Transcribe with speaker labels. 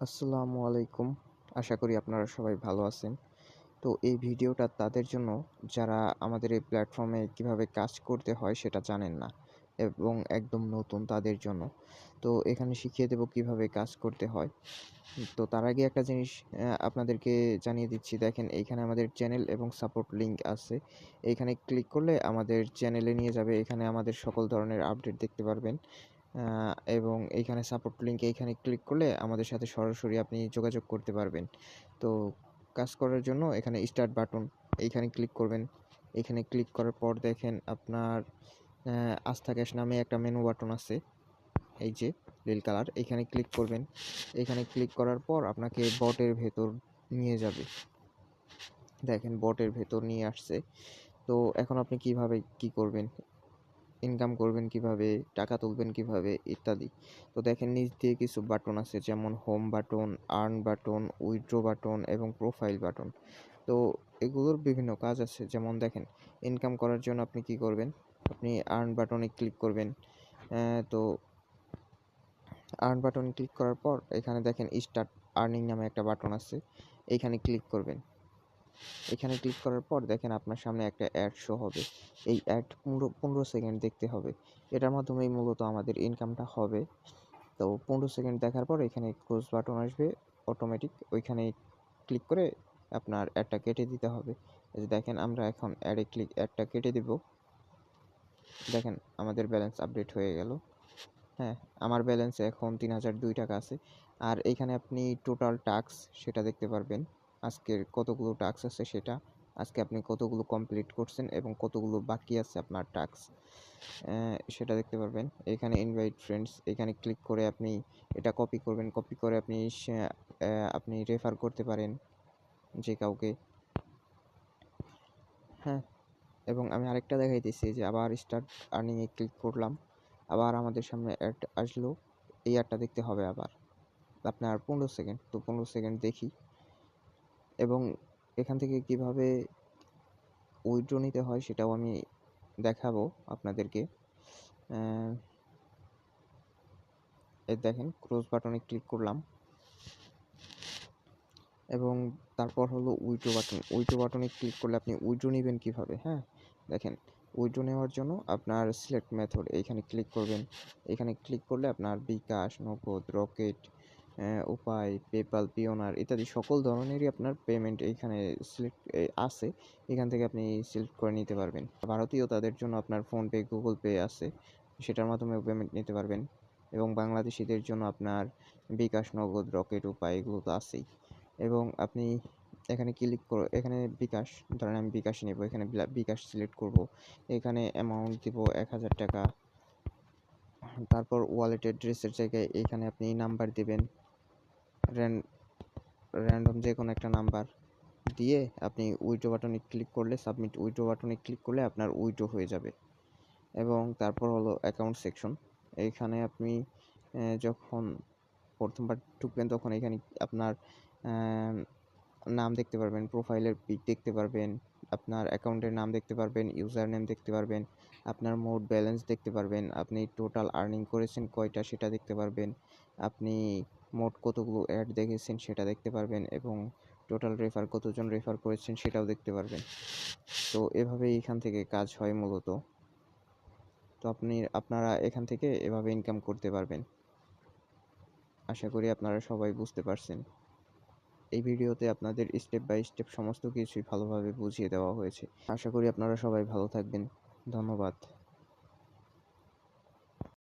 Speaker 1: আসসালামু আলাইকুম। আশা করি আপনারা সবাই ভালো আছেন। তো এই ভিডিওটা তাদের জন্য, যারা আমাদের এই প্ল্যাটফর্মে কীভাবে কাজ করতে হয় সেটা জানেন না এবং একদম নতুন তাদের জন্য। তো এখানে শিখিয়ে দেব কীভাবে কাজ করতে হয়। তো তার আগে একটা জিনিস আপনাদেরকে জানিয়ে দিচ্ছি। দেখেন এইখানে আমাদের চ্যানেল এবং সাপোর্ট লিঙ্ক আছে। এইখানে ক্লিক করলে আমাদের চ্যানেলে নিয়ে যাবে। এখানে আমাদের সকল ধরনের আপডেট দেখতে পারবেন। এবং এইখানে সাপোর্ট লিঙ্কে এইখানে ক্লিক করলে আমাদের সাথে সরাসরি আপনি যোগাযোগ করতে পারবেন। তো কাজ করার জন্য এখানে স্টার্ট বাটন এইখানে ক্লিক করবেন। এখানে ক্লিক করার পর দেখেন আপনার আস্থা ক্যাশ নামে একটা মেনু বাটন আছে। এই যে, নীল কালার, এখানে ক্লিক করবেন। এখানে ক্লিক করার পর আপনাকে বটের ভেতর নিয়ে যাবে। দেখেন বটের ভেতর নিয়ে আসছে। তো এখন আপনি কীভাবে কি করবেন? ইনকাম করবেন কীভাবে, টাকা তুলবেন কীভাবে ইত্যাদি। তো দেখেন নিচ দিয়ে কিছু বাটন আছে, যেমন home button earn button withdraw button এবং প্রোফাইল বাটন তো এগুলোর বিভিন্ন কাজ আছে, যেমন দেখেন ইনকাম করার জন্য আপনি কি করবেন? আপনি আর্ন বাটনে ক্লিক করবেন। তো আর্ন বাটনে ক্লিক করার পর এখানে দেখেন স্টার্ট আর্নিং নামে একটা বাটন আছে এইখানে ক্লিক করবেন। এখানে ক্লিক করার পর দেখেন আপনার সামনে একটা অ্যাড শো হবে। এই অ্যাড পনেরো পনেরো সেকেন্ড দেখতে হবে। এটার মাধ্যমেই মূলত আমাদের ইনকামটা হবে। তো পনেরো সেকেন্ড দেখার পর এখানে ক্লোজ বাটন আসবে। অটোমেটিক ওইখানে ক্লিক করে আপনার অ্যাডটা কেটে দিতে হবে। দেখেন আমরা এখন অ্যাডে ক্লিক অ্যাডটা কেটে দিব। দেখেন আমাদের ব্যালেন্স আপডেট হয়ে গেল। হ্যাঁ আমার ব্যালেন্সে এখন তিন হাজার দুই টাকা আছে। আর এইখানে আপনি টোটাল টাস্ক সেটা দেখতে পারবেন। আজকের কতগুলো টাস্ক আছে সেটা, আজকে আপনি কতগুলো কমপ্লিট করছেন এবং কতগুলো বাকি আছে আপনার টাস্ক সেটা দেখতে পারবেন। এখানে ইনভাইট ফ্রেন্ডস এখানে ক্লিক করে আপনি এটা কপি করবেন। কপি করে আপনি আপনি রেফার করতে পারেন যে কাউকে। হ্যাঁ এবং আমি আরেকটা দেখাই দেখাইতেছি যে আবার স্টার্ট আর্নিংয়ে ক্লিক করলাম। আবার আমাদের সামনে অ্যাড আসলো। এই অ্যাডটা দেখতে হবে আবার। আপনার পনেরো সেকেন্ড তো পনেরো সেকেন্ড দেখি। এবং এখান থেকে কীভাবে উইড্রো নিতে হয় সেটাও আমি দেখাবো আপনাদেরকে। এর দেখেন ক্রস বাটনে ক্লিক করলাম। এবং তারপর হলো উইড্রো বাটন উইড্রো বাটনে ক্লিক করলে আপনি উইড্রো নেবেন কীভাবে? হ্যাঁ দেখেন উইড্রো নেওয়ার জন্য আপনার সিলেক্ট মেথড এইখানে ক্লিক করবেন। এখানে ক্লিক করলে আপনার বিকাশ, নগদ রকেট উপায় পেপাল পিওনার ইত্যাদি সকল ধরনেরই আপনার পেমেন্ট এইখানে সিলেক্ট আছে। এখান থেকে আপনি সিলেক্ট করে নিতে পারবেন। ভারতীয় তাদের জন্য আপনার ফোনপে গুগল পে আছে। সেটার মাধ্যমে পেমেন্ট নিতে পারবেন। এবং বাংলাদেশিদের জন্য আপনার বিকাশ নগদ, রকেট উপায় এগুলো তো আছেই। এবং আপনি এখানে ক্লিক করো, এখানে বিকাশ, ধরেন আমি বিকাশ নেব, এখানে বিকাশ সিলেক্ট করব। এখানে অ্যামাউন্ট দিব এক হাজার টাকা। তারপর ওয়ালেটের ড্রেসের জায়গায় এখানে আপনি নাম্বার দেবেন। র্যান্ডম যে কোনো একটা নাম্বার দিয়ে আপনি উইড্রো বাটনে ক্লিক করলে সাবমিট উইড্রো বাটনে ক্লিক করলে আপনার উইড্রো হয়ে যাবে। এবং তারপর হলো অ্যাকাউন্ট সেকশন এইখানে আপনি যখন প্রথমবার ঢুকবেন, তখন এখানে আপনার নাম দেখতে পারবেন প্রোফাইলের পিক দেখতে পারবেন, আপনার অ্যাকাউন্টের নাম দেখতে পারবেন ইউজার নেম দেখতে পারবেন, আপনার মোট ব্যালেন্স দেখতে পারবেন, আপনি টোটাল আর্নিং করেছেন কয়টা সেটা দেখতে পারবেন, আপনি মোট কতগুলো অ্যাড দেখেছেন সেটা দেখতে পারবেন এবং টোটাল রেফার কতজন রেফার করেছেন সেটাও দেখতে পারবেন। তো এভাবেই এখান থেকে কাজ হয় মূলত। তো আপনি, আপনারা এখান থেকে এভাবে ইনকাম করতে পারবেন। আশা করি আপনারা সবাই বুঝতে পারছেন। এই ভিডিওতে আপনাদের স্টেপ বাই স্টেপ সমস্ত কিছুই ভালোভাবে বুঝিয়ে দেওয়া হয়েছে। আশা করি আপনারা সবাই ভালো থাকবেন। ধন্যবাদ।